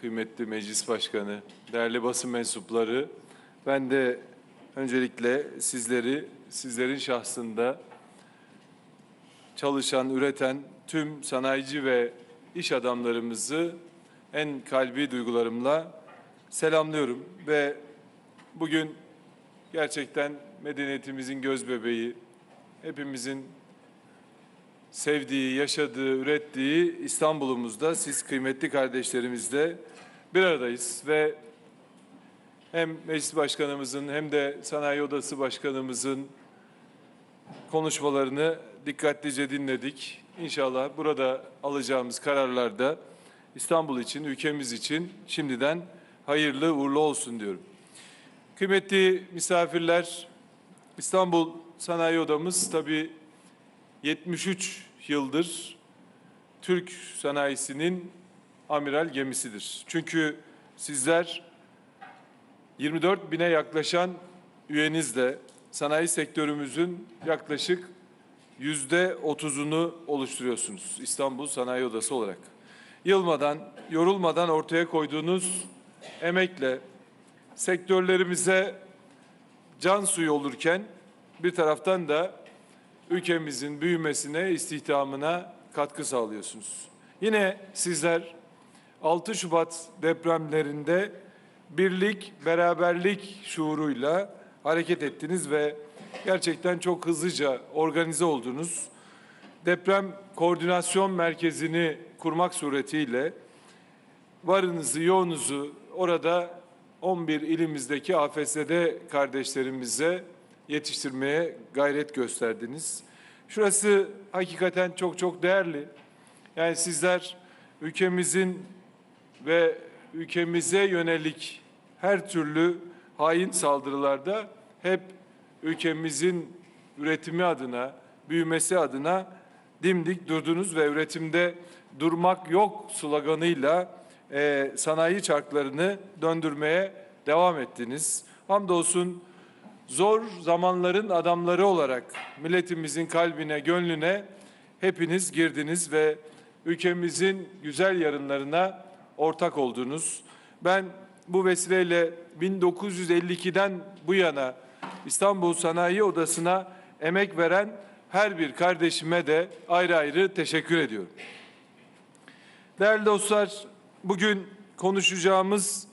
kıymetli meclis başkanı, değerli basın mensupları. Ben de öncelikle sizleri, sizlerin şahsında çalışan, üreten tüm sanayici ve iş adamlarımızı en kalbi duygularımla selamlıyorum ve bugün gerçekten medeniyetimizin göz bebeği, hepimizin sevdiği, yaşadığı, ürettiği İstanbul'umuzda siz kıymetli kardeşlerimizle bir aradayız ve hem meclis başkanımızın hem de sanayi odası başkanımızın konuşmalarını dikkatlice dinledik. İnşallah burada alacağımız kararlarda İstanbul için, ülkemiz için şimdiden hayırlı uğurlu olsun diyorum. Kıymetli misafirler, İstanbul Sanayi Odamız tabii 73 yıldır Türk sanayisinin amiral gemisidir. Çünkü sizler 24 bine yaklaşan üyenizle sanayi sektörümüzün yaklaşık yüzde otuzunu oluşturuyorsunuz İstanbul Sanayi Odası olarak. Yılmadan, yorulmadan ortaya koyduğunuz emekle sektörlerimize can suyu olurken bir taraftan da ülkemizin büyümesine, istihdamına katkı sağlıyorsunuz. Yine sizler 6 Şubat depremlerinde birlik, beraberlik şuuruyla hareket ettiniz ve gerçekten çok hızlıca organize oldunuz. Deprem koordinasyon merkezini kurmak suretiyle varınızı, yoğunuzu orada 11 ilimizdeki AFS'de kardeşlerimize yetiştirmeye gayret gösterdiniz. Şurası hakikaten çok çok değerli. Yani sizler ülkemizin ve ülkemize yönelik her türlü hain saldırılarda hep ülkemizin üretimi adına, büyümesi adına dimdik durdunuz ve üretimde durmak yok sloganıyla e, sanayi çarklarını döndürmeye devam ettiniz. Hamdolsun zor zamanların adamları olarak milletimizin kalbine, gönlüne hepiniz girdiniz ve ülkemizin güzel yarınlarına ortak oldunuz. Ben bu vesileyle 1952'den bu yana İstanbul Sanayi Odası'na emek veren her bir kardeşime de ayrı ayrı teşekkür ediyorum. Değerli dostlar, bugün konuşacağımız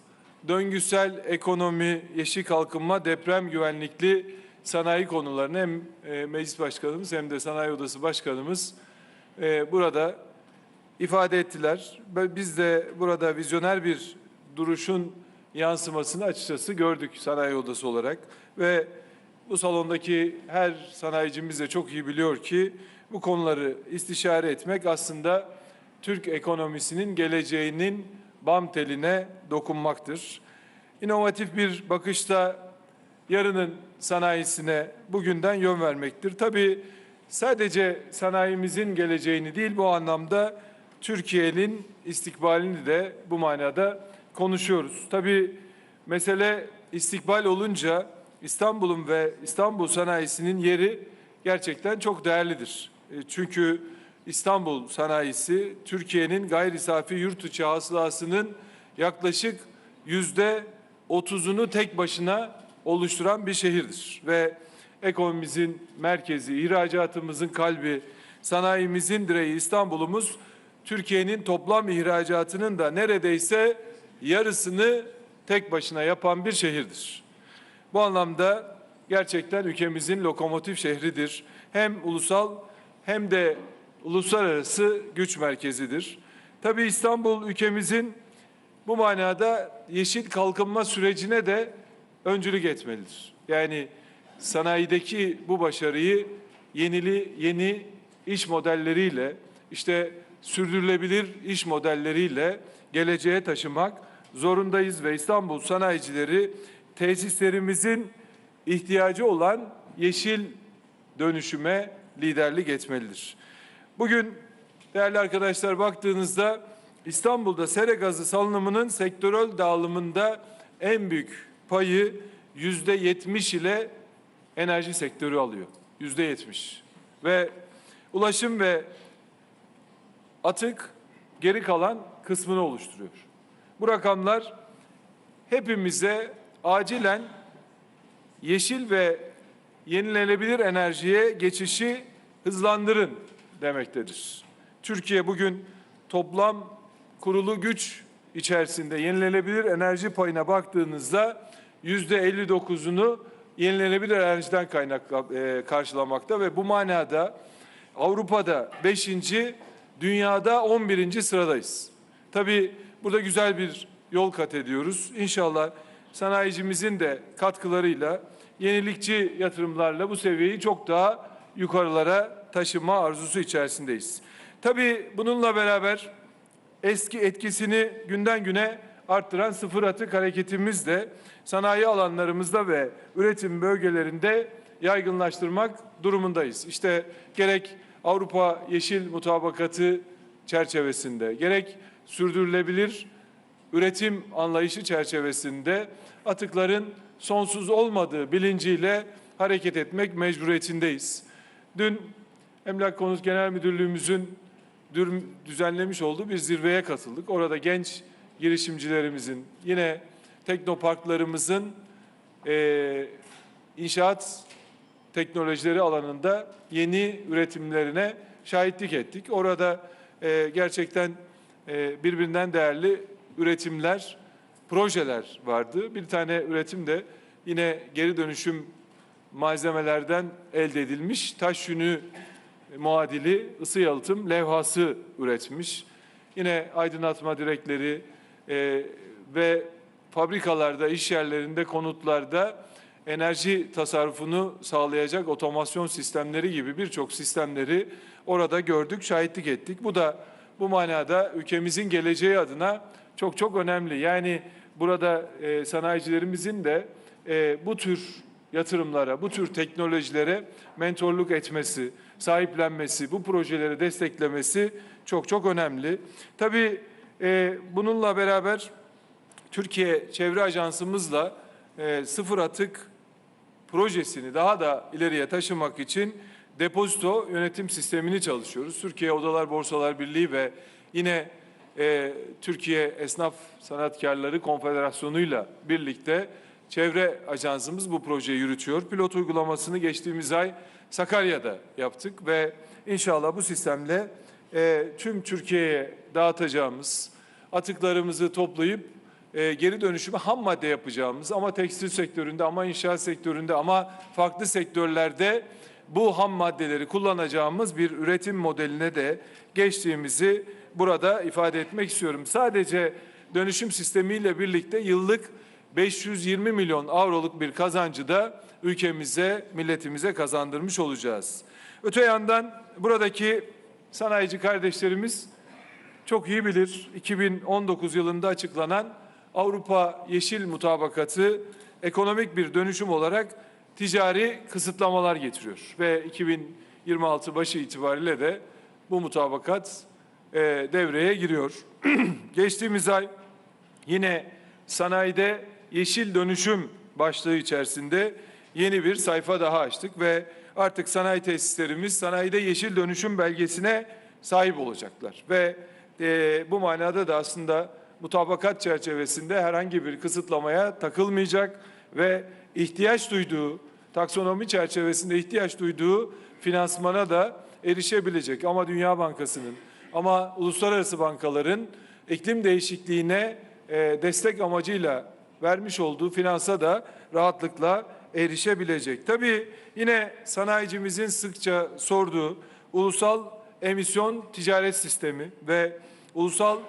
döngüsel ekonomi, yeşil kalkınma, deprem güvenlikli sanayi konularını hem e, meclis başkanımız hem de sanayi odası başkanımız e, burada ifade ettiler. Biz de burada vizyoner bir duruşun yansımasını açıkçası gördük sanayi odası olarak ve bu salondaki her sanayicimiz de çok iyi biliyor ki bu konuları istişare etmek aslında Türk ekonomisinin geleceğinin bam teline dokunmaktır. İnovatif bir bakışta yarının sanayisine bugünden yön vermektir. Tabii sadece sanayimizin geleceğini değil bu anlamda Türkiye'nin istikbalini de bu manada konuşuyoruz. Tabii mesele istikbal olunca İstanbul'un ve İstanbul sanayisinin yeri gerçekten çok değerlidir. E, Çünkü İstanbul sanayisi Türkiye'nin gayri safi yurt içi hasılasının yaklaşık yüzde otuzunu tek başına oluşturan bir şehirdir. Ve ekonomimizin merkezi, ihracatımızın kalbi, sanayimizin direği İstanbul'umuz Türkiye'nin toplam ihracatının da neredeyse yarısını tek başına yapan bir şehirdir. Bu anlamda gerçekten ülkemizin lokomotif şehridir. Hem ulusal hem de uluslararası güç merkezidir. Tabii İstanbul ülkemizin bu manada yeşil kalkınma sürecine de öncülük etmelidir. Yani sanayideki bu başarıyı yenili yeni iş modelleriyle işte sürdürülebilir iş modelleriyle geleceğe taşımak zorundayız ve İstanbul sanayicileri tesislerimizin ihtiyacı olan yeşil dönüşüme liderlik etmelidir. Bugün değerli arkadaşlar baktığınızda İstanbul'da sera gazı salınımının sektörel dağılımında en büyük payı yüzde yetmiş ile enerji sektörü alıyor. Yüzde yetmiş. Ve ulaşım ve atık geri kalan kısmını oluşturuyor. Bu rakamlar hepimize acilen yeşil ve yenilenebilir enerjiye geçişi hızlandırın demektedir. Türkiye bugün toplam kurulu güç içerisinde yenilenebilir enerji payına baktığınızda yüzde 59'unu yenilenebilir enerjiden kaynakla e, karşılamakta ve bu manada Avrupa'da 5. dünyada 11. sıradayız. Tabii burada güzel bir yol kat ediyoruz. İnşallah sanayicimizin de katkılarıyla yenilikçi yatırımlarla bu seviyeyi çok daha yukarılara taşıma arzusu içerisindeyiz. Tabii bununla beraber eski etkisini günden güne arttıran sıfır atık hareketimiz de sanayi alanlarımızda ve üretim bölgelerinde yaygınlaştırmak durumundayız. İşte gerek Avrupa Yeşil Mutabakatı çerçevesinde, gerek sürdürülebilir üretim anlayışı çerçevesinde atıkların sonsuz olmadığı bilinciyle hareket etmek mecburiyetindeyiz. Dün Emlak Konut Genel Müdürlüğümüzün dür- düzenlemiş olduğu bir zirveye katıldık. Orada genç girişimcilerimizin, yine teknoparklarımızın eee, inşaat teknolojileri alanında yeni üretimlerine şahitlik ettik. Orada eee, gerçekten eee, birbirinden değerli üretimler, projeler vardı. Bir tane üretim de yine geri dönüşüm malzemelerden elde edilmiş taş yünü muadili ısı yalıtım levhası üretmiş. Yine aydınlatma direkleri e, ve fabrikalarda, iş yerlerinde, konutlarda enerji tasarrufunu sağlayacak otomasyon sistemleri gibi birçok sistemleri orada gördük, şahitlik ettik. Bu da bu manada ülkemizin geleceği adına çok çok önemli. Yani burada e, sanayicilerimizin de e, bu tür yatırımlara, bu tür teknolojilere mentorluk etmesi, sahiplenmesi, bu projeleri desteklemesi çok çok önemli. Tabii e, bununla beraber Türkiye Çevre Ajansımızla e, sıfır atık projesini daha da ileriye taşımak için depozito yönetim sistemini çalışıyoruz. Türkiye Odalar Borsalar Birliği ve yine e, Türkiye Esnaf Sanatkarları Konfederasyonu'yla birlikte çevre ajansımız bu projeyi yürütüyor. Pilot uygulamasını geçtiğimiz ay Sakarya'da yaptık ve inşallah bu sistemle e, tüm Türkiye'ye dağıtacağımız atıklarımızı toplayıp e, geri dönüşümü ham madde yapacağımız ama tekstil sektöründe ama inşaat sektöründe ama farklı sektörlerde bu ham maddeleri kullanacağımız bir üretim modeline de geçtiğimizi burada ifade etmek istiyorum. Sadece dönüşüm sistemiyle birlikte yıllık 520 milyon avroluk bir kazancı da ülkemize, milletimize kazandırmış olacağız. Öte yandan buradaki sanayici kardeşlerimiz çok iyi bilir 2019 yılında açıklanan Avrupa Yeşil Mutabakatı ekonomik bir dönüşüm olarak ticari kısıtlamalar getiriyor ve 2026 başı itibariyle de bu mutabakat e, devreye giriyor. Geçtiğimiz ay yine sanayide yeşil dönüşüm başlığı içerisinde yeni bir sayfa daha açtık ve artık sanayi tesislerimiz sanayide yeşil dönüşüm belgesine sahip olacaklar. Ve e, bu manada da aslında mutabakat çerçevesinde herhangi bir kısıtlamaya takılmayacak ve ihtiyaç duyduğu taksonomi çerçevesinde ihtiyaç duyduğu finansmana da erişebilecek. Ama Dünya Bankası'nın ama uluslararası bankaların iklim değişikliğine e, destek amacıyla vermiş olduğu finansa da rahatlıkla erişebilecek. Tabii yine sanayicimizin sıkça sorduğu ulusal emisyon ticaret sistemi ve ulusal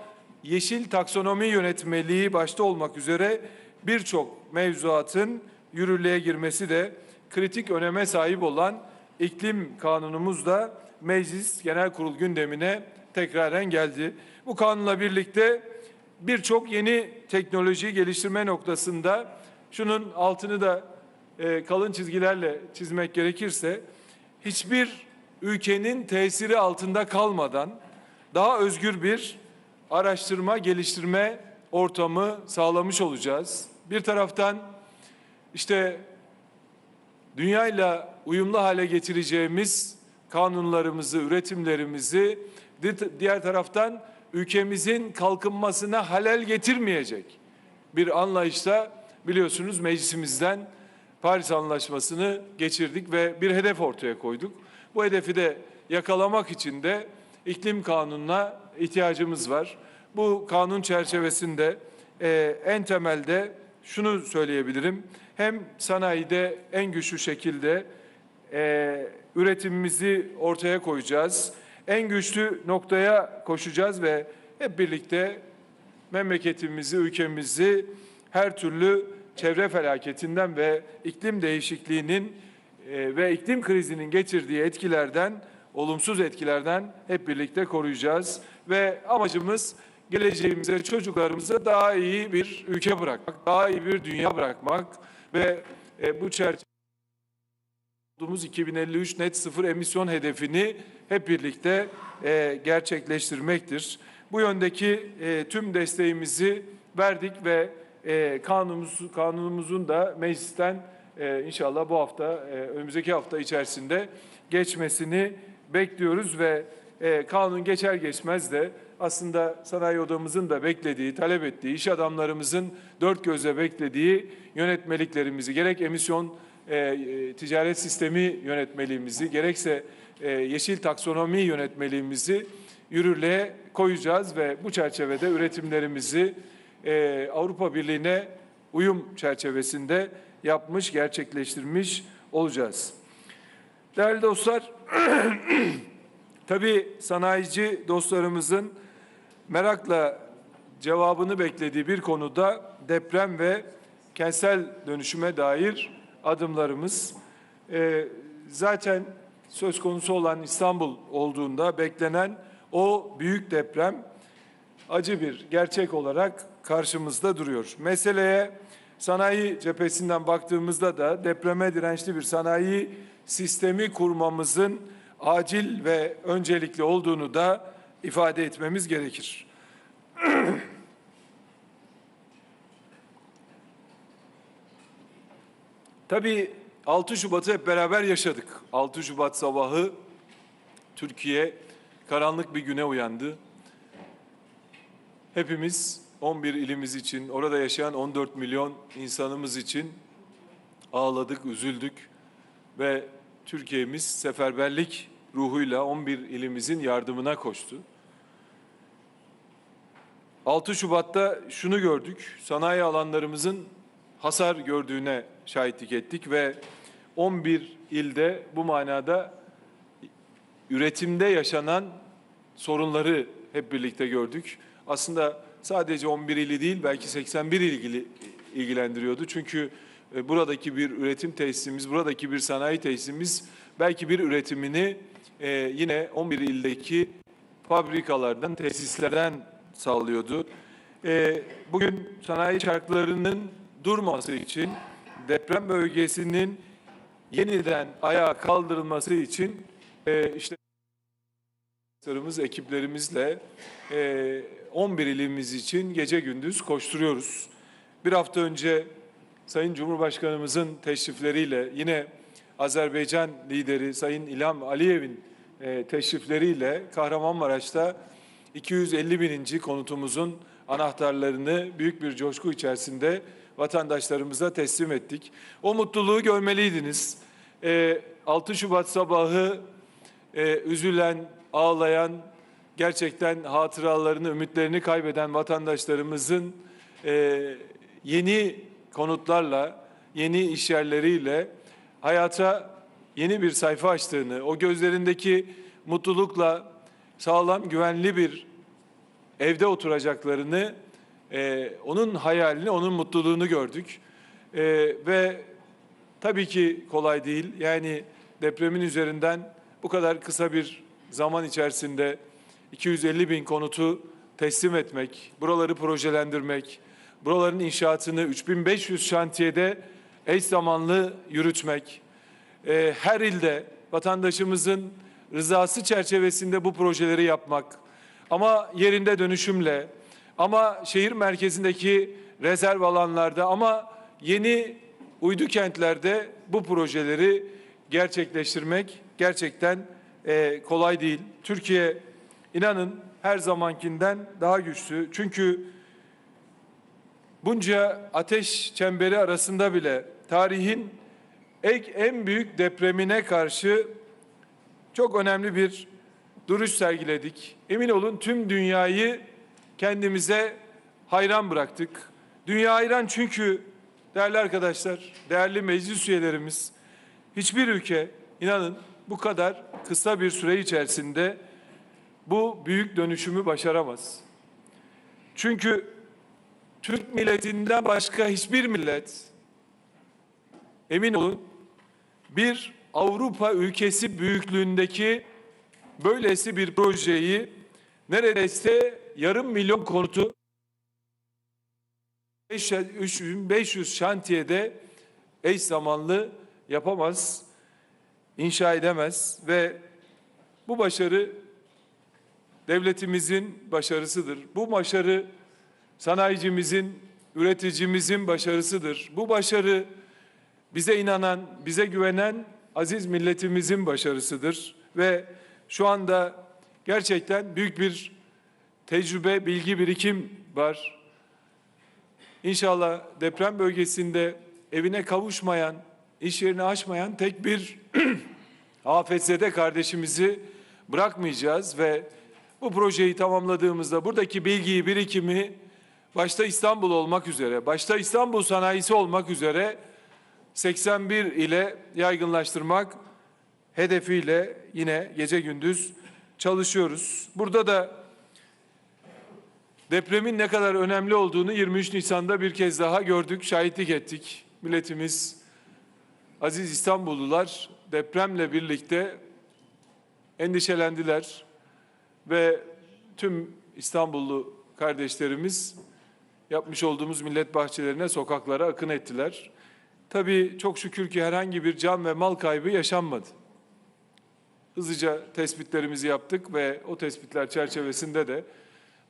yeşil taksonomi yönetmeliği başta olmak üzere birçok mevzuatın yürürlüğe girmesi de kritik öneme sahip olan iklim kanunumuz da Meclis Genel Kurul gündemine tekraren geldi. Bu kanunla birlikte birçok yeni teknolojiyi geliştirme noktasında şunun altını da e, kalın çizgilerle çizmek gerekirse hiçbir ülkenin tesiri altında kalmadan daha özgür bir araştırma, geliştirme ortamı sağlamış olacağız. Bir taraftan işte dünyayla uyumlu hale getireceğimiz kanunlarımızı, üretimlerimizi, di- diğer taraftan ülkemizin kalkınmasına halel getirmeyecek bir anlayışla biliyorsunuz meclisimizden Paris Anlaşması'nı geçirdik ve bir hedef ortaya koyduk. Bu hedefi de yakalamak için de iklim kanununa ihtiyacımız var. Bu kanun çerçevesinde e, en temelde şunu söyleyebilirim. Hem sanayide en güçlü şekilde e, üretimimizi ortaya koyacağız. En güçlü noktaya koşacağız ve hep birlikte memleketimizi, ülkemizi her türlü çevre felaketinden ve iklim değişikliğinin e, ve iklim krizinin getirdiği etkilerden, olumsuz etkilerden hep birlikte koruyacağız. Ve amacımız geleceğimize, çocuklarımıza daha iyi bir ülke bırakmak, daha iyi bir dünya bırakmak ve e, bu çerçeve olduğumuz 2053 net sıfır emisyon hedefini hep birlikte e, gerçekleştirmektir. Bu yöndeki e, tüm desteğimizi verdik ve e, kanunumuz, kanunumuzun da meclisten e, inşallah bu hafta, e, önümüzdeki hafta içerisinde geçmesini bekliyoruz ve e, kanun geçer geçmez de aslında sanayi odamızın da beklediği, talep ettiği, iş adamlarımızın dört gözle beklediği yönetmeliklerimizi gerek emisyon e, ticaret sistemi yönetmeliğimizi gerekse e, yeşil taksonomi yönetmeliğimizi yürürlüğe koyacağız ve bu çerçevede üretimlerimizi e, Avrupa Birliği'ne uyum çerçevesinde yapmış, gerçekleştirmiş olacağız. Değerli dostlar, tabii sanayici dostlarımızın merakla cevabını beklediği bir konuda deprem ve kentsel dönüşüme dair adımlarımız. Ee, zaten söz konusu olan İstanbul olduğunda beklenen o büyük deprem acı bir gerçek olarak karşımızda duruyor. Meseleye sanayi cephesinden baktığımızda da depreme dirençli bir sanayi sistemi kurmamızın acil ve öncelikli olduğunu da ifade etmemiz gerekir. Tabii 6 Şubat'ı hep beraber yaşadık. 6 Şubat sabahı Türkiye karanlık bir güne uyandı. Hepimiz 11 ilimiz için, orada yaşayan 14 milyon insanımız için ağladık, üzüldük ve Türkiye'miz seferberlik ruhuyla 11 ilimizin yardımına koştu. 6 Şubat'ta şunu gördük, sanayi alanlarımızın hasar gördüğüne şahitlik ettik ve 11 ilde bu manada üretimde yaşanan sorunları hep birlikte gördük. Aslında sadece 11 ili değil belki 81 il ilgili ilgilendiriyordu. Çünkü e, buradaki bir üretim tesisimiz, buradaki bir sanayi tesisimiz belki bir üretimini e, yine 11 ildeki fabrikalardan, tesislerden sağlıyordu. E, bugün sanayi çarklarının durması için deprem bölgesinin yeniden ayağa kaldırılması için e, işte arkadaşlarımız, ekiplerimizle e, 11 ilimiz için gece gündüz koşturuyoruz. Bir hafta önce Sayın Cumhurbaşkanımızın teşrifleriyle yine Azerbaycan lideri Sayın İlham Aliyev'in e, teşrifleriyle Kahramanmaraş'ta 250 bininci konutumuzun anahtarlarını büyük bir coşku içerisinde vatandaşlarımıza teslim ettik. O mutluluğu görmeliydiniz. E, 6 Şubat sabahı e, üzülen, ağlayan, gerçekten hatıralarını, ümitlerini kaybeden vatandaşlarımızın e, yeni konutlarla, yeni iş yerleriyle hayata yeni bir sayfa açtığını, o gözlerindeki mutlulukla sağlam, güvenli bir evde oturacaklarını, e, onun hayalini, onun mutluluğunu gördük. E, ve tabii ki kolay değil. Yani depremin üzerinden bu kadar kısa bir zaman içerisinde 250 bin konutu teslim etmek, buraları projelendirmek, buraların inşaatını 3500 şantiyede eş zamanlı yürütmek, e, her ilde vatandaşımızın rızası çerçevesinde bu projeleri yapmak ama yerinde dönüşümle ama şehir merkezindeki rezerv alanlarda ama yeni uydu kentlerde bu projeleri gerçekleştirmek gerçekten e, kolay değil. Türkiye inanın her zamankinden daha güçlü. Çünkü bunca ateş çemberi arasında bile tarihin ek en büyük depremine karşı çok önemli bir duruş sergiledik. Emin olun tüm dünyayı kendimize hayran bıraktık. Dünya hayran çünkü değerli arkadaşlar, değerli meclis üyelerimiz hiçbir ülke inanın bu kadar kısa bir süre içerisinde bu büyük dönüşümü başaramaz. Çünkü Türk milletinden başka hiçbir millet emin olun bir Avrupa ülkesi büyüklüğündeki böylesi bir projeyi neredeyse yarım milyon konutu 3500 şantiyede eş zamanlı yapamaz, inşa edemez ve bu başarı devletimizin başarısıdır. Bu başarı sanayicimizin, üreticimizin başarısıdır. Bu başarı bize inanan, bize güvenen aziz milletimizin başarısıdır ve şu anda gerçekten büyük bir tecrübe, bilgi birikim var. İnşallah deprem bölgesinde evine kavuşmayan, iş yerini açmayan tek bir afetzede kardeşimizi bırakmayacağız ve bu projeyi tamamladığımızda buradaki bilgiyi, birikimi başta İstanbul olmak üzere, başta İstanbul sanayisi olmak üzere 81 ile yaygınlaştırmak hedefiyle yine gece gündüz çalışıyoruz. Burada da depremin ne kadar önemli olduğunu 23 Nisan'da bir kez daha gördük, şahitlik ettik. Milletimiz, aziz İstanbullular depremle birlikte endişelendiler ve tüm İstanbullu kardeşlerimiz yapmış olduğumuz millet bahçelerine, sokaklara akın ettiler. Tabii çok şükür ki herhangi bir can ve mal kaybı yaşanmadı. Hızlıca tespitlerimizi yaptık ve o tespitler çerçevesinde de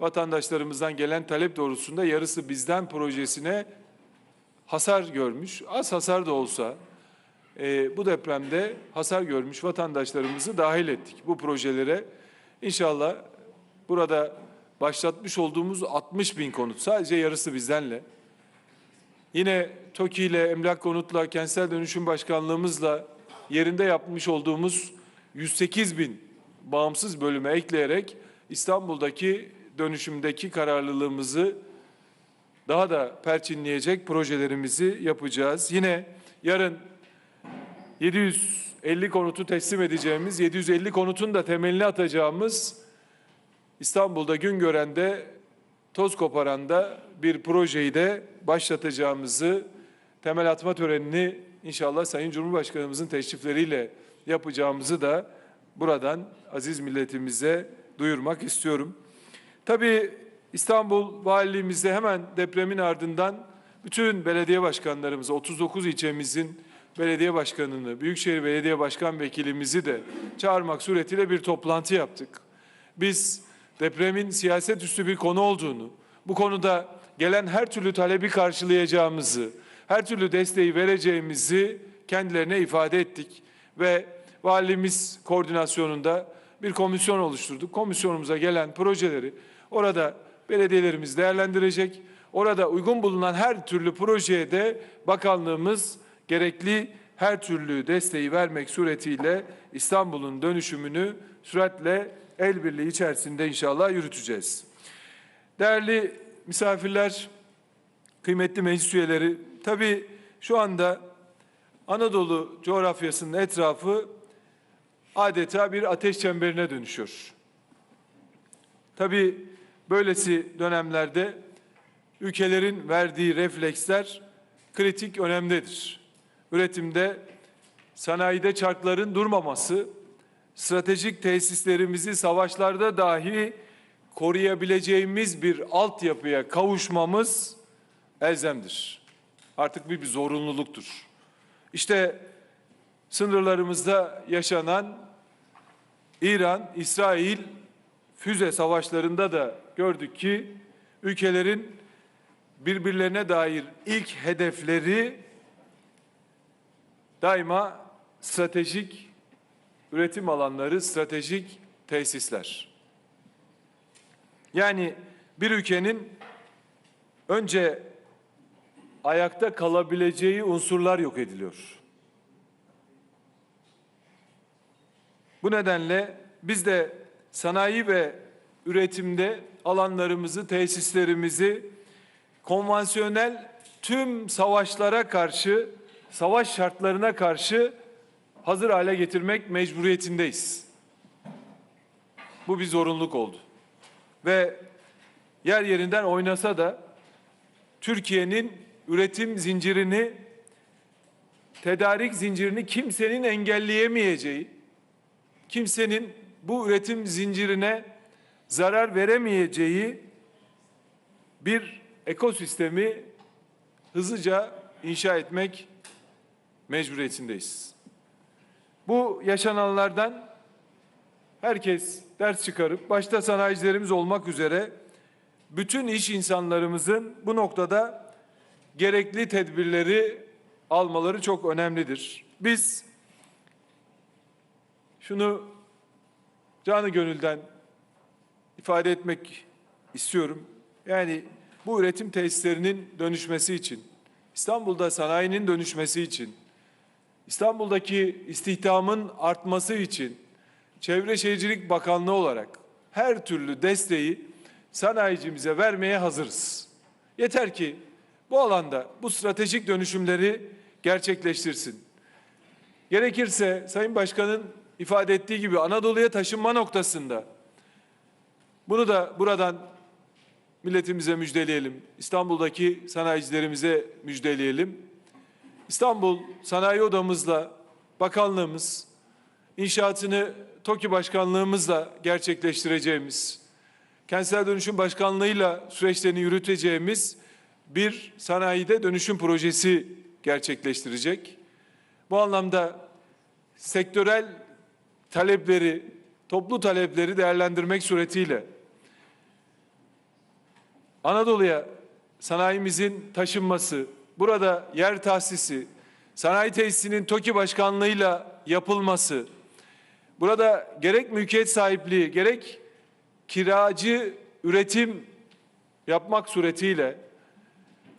vatandaşlarımızdan gelen talep doğrultusunda yarısı bizden projesine hasar görmüş. Az hasar da olsa e, bu depremde hasar görmüş vatandaşlarımızı dahil ettik bu projelere. İnşallah burada başlatmış olduğumuz 60 bin konut sadece yarısı bizdenle. Yine TOKİ ile Emlak Konut'la Kentsel Dönüşüm Başkanlığımızla yerinde yapmış olduğumuz 108 bin bağımsız bölüme ekleyerek İstanbul'daki dönüşümdeki kararlılığımızı daha da perçinleyecek projelerimizi yapacağız. Yine yarın 750 konutu teslim edeceğimiz, 750 konutun da temelini atacağımız İstanbul'da Güngören'de toz koparanda bir projeyi de başlatacağımızı temel atma törenini inşallah Sayın Cumhurbaşkanımızın teşrifleriyle yapacağımızı da buradan aziz milletimize duyurmak istiyorum. Tabii İstanbul Valiliğimizde hemen depremin ardından bütün belediye başkanlarımızı, 39 ilçemizin belediye başkanını, Büyükşehir Belediye Başkan Vekilimizi de çağırmak suretiyle bir toplantı yaptık. Biz depremin siyaset üstü bir konu olduğunu, bu konuda gelen her türlü talebi karşılayacağımızı, her türlü desteği vereceğimizi kendilerine ifade ettik ve valimiz koordinasyonunda bir komisyon oluşturduk. Komisyonumuza gelen projeleri orada belediyelerimiz değerlendirecek. Orada uygun bulunan her türlü projeye de bakanlığımız gerekli her türlü desteği vermek suretiyle İstanbul'un dönüşümünü süratle el birliği içerisinde inşallah yürüteceğiz. Değerli misafirler, kıymetli meclis üyeleri, tabii şu anda Anadolu coğrafyasının etrafı adeta bir ateş çemberine dönüşüyor. Tabii böylesi dönemlerde ülkelerin verdiği refleksler kritik önemdedir. Üretimde, sanayide çarkların durmaması, stratejik tesislerimizi savaşlarda dahi koruyabileceğimiz bir altyapıya kavuşmamız elzemdir. Artık bir, bir zorunluluktur. İşte sınırlarımızda yaşanan İran, İsrail füze savaşlarında da gördük ki ülkelerin birbirlerine dair ilk hedefleri daima stratejik üretim alanları, stratejik tesisler. Yani bir ülkenin önce ayakta kalabileceği unsurlar yok ediliyor. Bu nedenle biz de sanayi ve üretimde alanlarımızı, tesislerimizi konvansiyonel tüm savaşlara karşı, savaş şartlarına karşı hazır hale getirmek mecburiyetindeyiz. Bu bir zorunluluk oldu. Ve yer yerinden oynasa da Türkiye'nin üretim zincirini, tedarik zincirini kimsenin engelleyemeyeceği, kimsenin bu üretim zincirine zarar veremeyeceği bir ekosistemi hızlıca inşa etmek mecburiyetindeyiz. Bu yaşananlardan herkes ders çıkarıp başta sanayicilerimiz olmak üzere bütün iş insanlarımızın bu noktada gerekli tedbirleri almaları çok önemlidir. Biz şunu canı gönülden ifade etmek istiyorum. Yani bu üretim tesislerinin dönüşmesi için, İstanbul'da sanayinin dönüşmesi için, İstanbul'daki istihdamın artması için Çevre Şehircilik Bakanlığı olarak her türlü desteği sanayicimize vermeye hazırız. Yeter ki bu alanda bu stratejik dönüşümleri gerçekleştirsin. Gerekirse Sayın Başkan'ın ifade ettiği gibi Anadolu'ya taşınma noktasında bunu da buradan milletimize müjdeleyelim. İstanbul'daki sanayicilerimize müjdeleyelim. İstanbul Sanayi Odamızla bakanlığımız inşaatını TOKİ Başkanlığımızla gerçekleştireceğimiz, Kentsel Dönüşüm Başkanlığı'yla süreçlerini yürüteceğimiz bir sanayide dönüşüm projesi gerçekleştirecek. Bu anlamda sektörel talepleri, toplu talepleri değerlendirmek suretiyle Anadolu'ya sanayimizin taşınması, burada yer tahsisi, sanayi tesisinin TOKİ başkanlığıyla yapılması, burada gerek mülkiyet sahipliği, gerek kiracı üretim yapmak suretiyle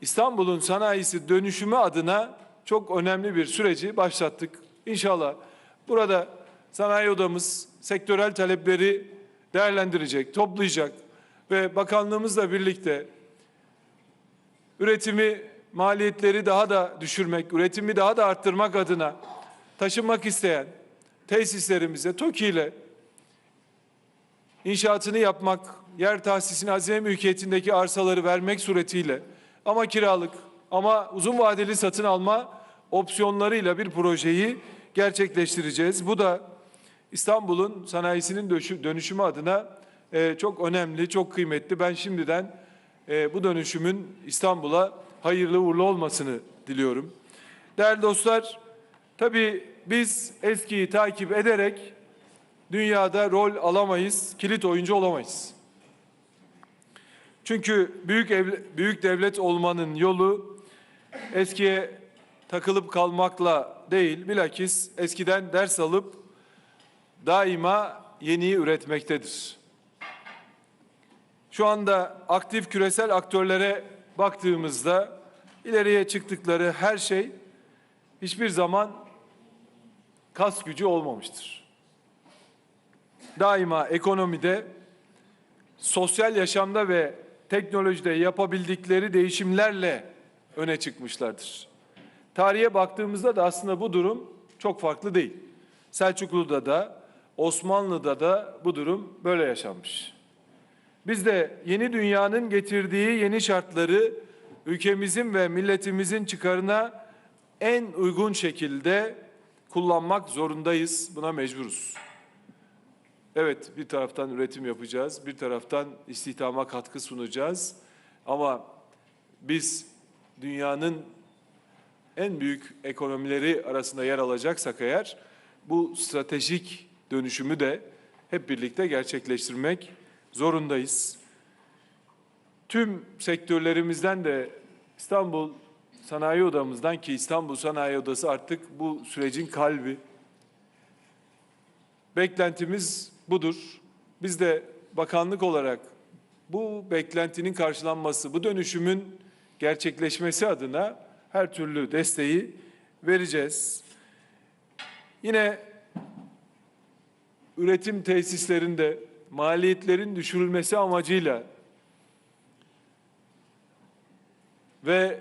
İstanbul'un sanayisi dönüşümü adına çok önemli bir süreci başlattık. İnşallah burada sanayi odamız sektörel talepleri değerlendirecek, toplayacak ve bakanlığımızla birlikte üretimi maliyetleri daha da düşürmek, üretimi daha da arttırmak adına taşınmak isteyen tesislerimize TOKİ ile inşaatını yapmak, yer tahsisini hazine mülkiyetindeki arsaları vermek suretiyle ama kiralık ama uzun vadeli satın alma opsiyonlarıyla bir projeyi gerçekleştireceğiz. Bu da İstanbul'un sanayisinin dönüşümü adına e, çok önemli, çok kıymetli. Ben şimdiden e, bu dönüşümün İstanbul'a hayırlı uğurlu olmasını diliyorum. Değerli dostlar, tabii biz eskiyi takip ederek dünyada rol alamayız, kilit oyuncu olamayız. Çünkü büyük ev, büyük devlet olmanın yolu eskiye takılıp kalmakla değil, bilakis eskiden ders alıp daima yeniyi üretmektedir. Şu anda aktif küresel aktörlere baktığımızda ileriye çıktıkları her şey hiçbir zaman kas gücü olmamıştır. Daima ekonomide, sosyal yaşamda ve teknolojide yapabildikleri değişimlerle öne çıkmışlardır. Tarihe baktığımızda da aslında bu durum çok farklı değil. Selçuklu'da da, Osmanlı'da da bu durum böyle yaşanmış. Biz de yeni dünyanın getirdiği yeni şartları ülkemizin ve milletimizin çıkarına en uygun şekilde kullanmak zorundayız. Buna mecburuz. Evet bir taraftan üretim yapacağız, bir taraftan istihdama katkı sunacağız. Ama biz dünyanın en büyük ekonomileri arasında yer alacaksak eğer bu stratejik dönüşümü de hep birlikte gerçekleştirmek zorundayız. Tüm sektörlerimizden de İstanbul Sanayi Odamızdan ki İstanbul Sanayi Odası artık bu sürecin kalbi. Beklentimiz budur. Biz de bakanlık olarak bu beklentinin karşılanması, bu dönüşümün gerçekleşmesi adına her türlü desteği vereceğiz. Yine üretim tesislerinde maliyetlerin düşürülmesi amacıyla ve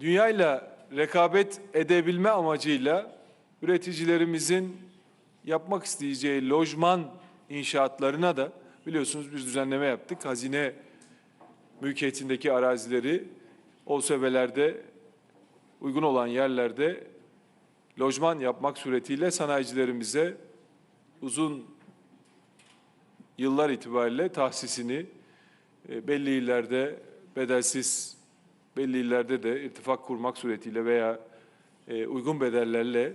dünyayla rekabet edebilme amacıyla üreticilerimizin yapmak isteyeceği lojman inşaatlarına da biliyorsunuz biz düzenleme yaptık. Hazine mülkiyetindeki arazileri OSB'lerde uygun olan yerlerde lojman yapmak suretiyle sanayicilerimize uzun yıllar itibariyle tahsisini e, belli illerde bedelsiz, belli illerde de irtifak kurmak suretiyle veya e, uygun bedellerle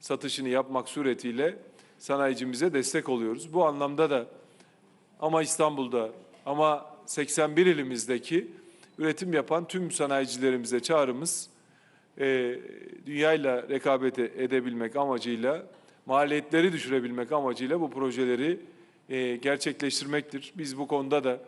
satışını yapmak suretiyle sanayicimize destek oluyoruz. Bu anlamda da ama İstanbul'da ama 81 ilimizdeki üretim yapan tüm sanayicilerimize çağrımız e, dünyayla rekabet edebilmek amacıyla, maliyetleri düşürebilmek amacıyla bu projeleri e, gerçekleştirmektir. Biz bu konuda da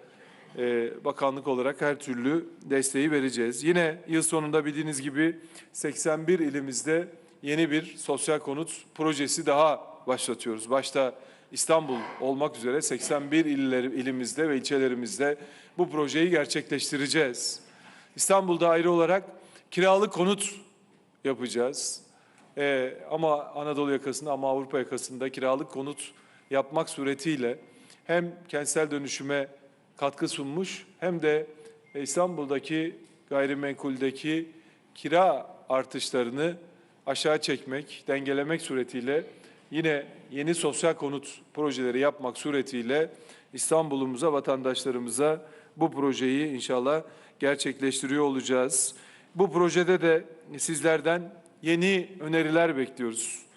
e, bakanlık olarak her türlü desteği vereceğiz. Yine yıl sonunda bildiğiniz gibi 81 ilimizde yeni bir sosyal konut projesi daha başlatıyoruz. Başta İstanbul olmak üzere 81 iller, ilimizde ve ilçelerimizde bu projeyi gerçekleştireceğiz. İstanbul'da ayrı olarak kiralık konut yapacağız. Ee, ama Anadolu yakasında ama Avrupa yakasında kiralık konut yapmak suretiyle hem kentsel dönüşüme katkı sunmuş hem de İstanbul'daki gayrimenkuldeki kira artışlarını aşağı çekmek, dengelemek suretiyle yine yeni sosyal konut projeleri yapmak suretiyle İstanbul'umuza, vatandaşlarımıza bu projeyi inşallah gerçekleştiriyor olacağız. Bu projede de sizlerden yeni öneriler bekliyoruz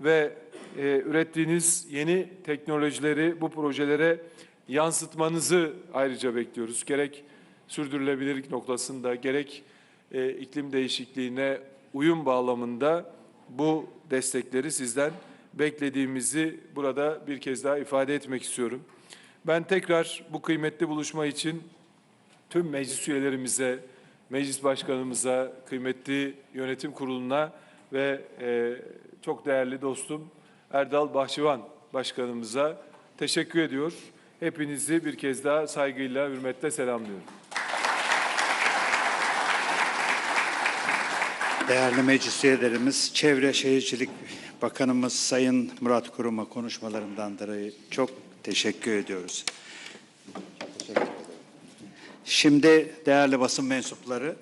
ve e, ürettiğiniz yeni teknolojileri bu projelere yansıtmanızı ayrıca bekliyoruz. Gerek sürdürülebilirlik noktasında gerek e, iklim değişikliğine uyum bağlamında bu destekleri sizden beklediğimizi burada bir kez daha ifade etmek istiyorum. Ben tekrar bu kıymetli buluşma için tüm meclis üyelerimize, meclis başkanımıza, kıymetli yönetim kuruluna ve e, çok değerli dostum Erdal Bahçıvan başkanımıza teşekkür ediyor. Hepinizi bir kez daha saygıyla, hürmetle selamlıyorum. Değerli meclis üyelerimiz, Çevre Şehircilik Bakanımız Sayın Murat Kurum'a konuşmalarından dolayı çok teşekkür ediyoruz. Teşekkür. Şimdi değerli basın mensupları,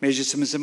meclisimizin